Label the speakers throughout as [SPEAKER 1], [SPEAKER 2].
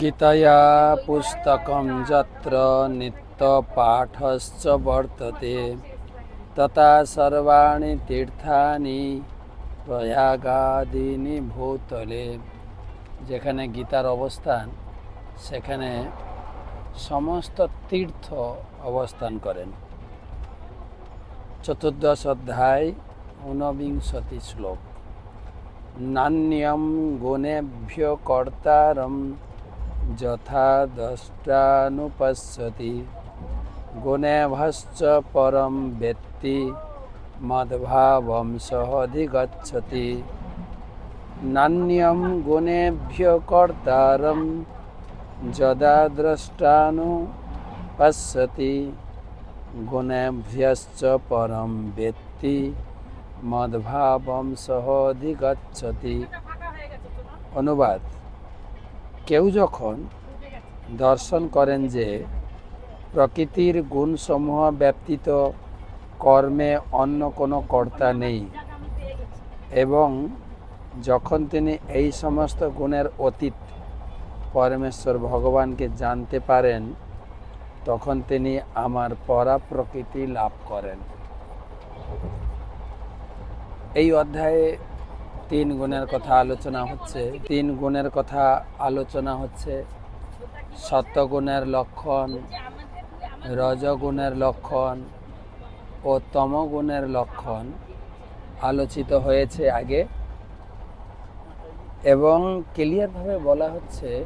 [SPEAKER 1] গীতয়া পুস্তকম যত্র নিত্য পাঠশ্চ বর্ততে তথা সর্বাণি তীর্থানি প্রয়াগাদিনী ভূতলে যেখানে গীতার অবস্থান, সেখানে সমস্ত তীর্থ অবস্থান করেন। চতুর্দশ অধ্যায়, ঊনবিংশতি শ্লোক। নান্যম গুণেভ্য কর্তারম যথা দ্রষ্টানুপশ্যতি গুণেভশ্চ পরম বেত্তি মদ্ভাবম সহধিগচ্ছতি নান্যম গুণেভ্য কর্তারম যদা দ্রষ্টানুপশ্যতি গুণেভ্যশ্চ পরম বেত্তি মদ্ভাবম সহধিগচ্ছতি অনুবাদ। কেউ যখন দর্শন করেন যে প্রকৃতির গুণসমূহ ব্যতীত কর্মে অন্য কোনো কর্তা নেই, এবং যখন তিনি এই সমস্ত গুণের অতীত পরমেশ্বর ভগবানকে জানতে পারেন, তখন তিনি আমার পরা প্রকৃতি লাভ করেন। এই অধ্যায়ে তিন গুণের কথা আলোচনা হচ্ছে। তিন গুণের কথা আলোচনা হচ্ছে। সত্যগুণের লক্ষণ, রজগুণের লক্ষণ ও তমগুণের লক্ষণ আলোচিত হয়েছে আগে। এবং ক্লিয়ারভাবে বলা হচ্ছে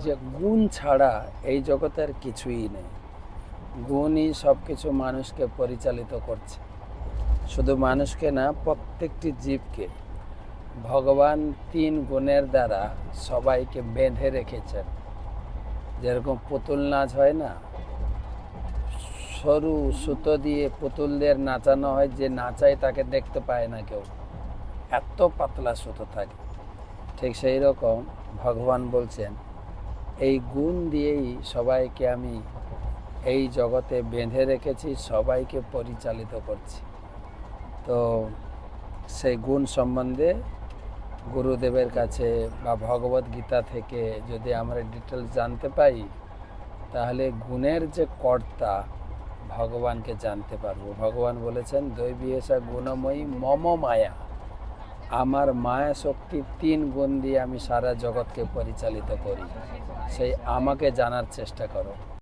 [SPEAKER 1] যে গুণ ছাড়া এই জগতের কিছুই নেই। গুণই সব কিছু মানুষকে পরিচালিত করছে। শুধু মানুষকে না, প্রত্যেকটি জীবকে ভগবান তিন গুণের দ্বারা সবাইকে বেঁধে রেখেছেন। যেরকম পুতুল নাচ হয় না, সরু সুতো দিয়ে পুতুলদের নাচানো হয়, যে নাচায় তাকে দেখতে পায় না কেউ। এত পাতলা সুতো থাকে। ঠিক সেই রকম ভগবান বলছেন, এই গুণ দিয়েই সবাইকে আমি এই জগতে বেঁধে রেখেছি, সবাইকে পরিচালিত করছি। তো সেই গুণ সম্বন্ধে গুরুদেবের কাছে বা ভগবত গীতা থেকে যদি আমরা ডিটেলস জানতে পাই, তাহলে গুণের যে কর্তা ভগবানকে জানতে পারব। ভগবান বলেছেন দৈবীয়সা গুণময়ী মম মায়া। আমার মায়া শক্তি তিন গুণ দিয়ে আমি সারা জগৎকে পরিচালিত করি। সেই আমাকে জানার চেষ্টা করো।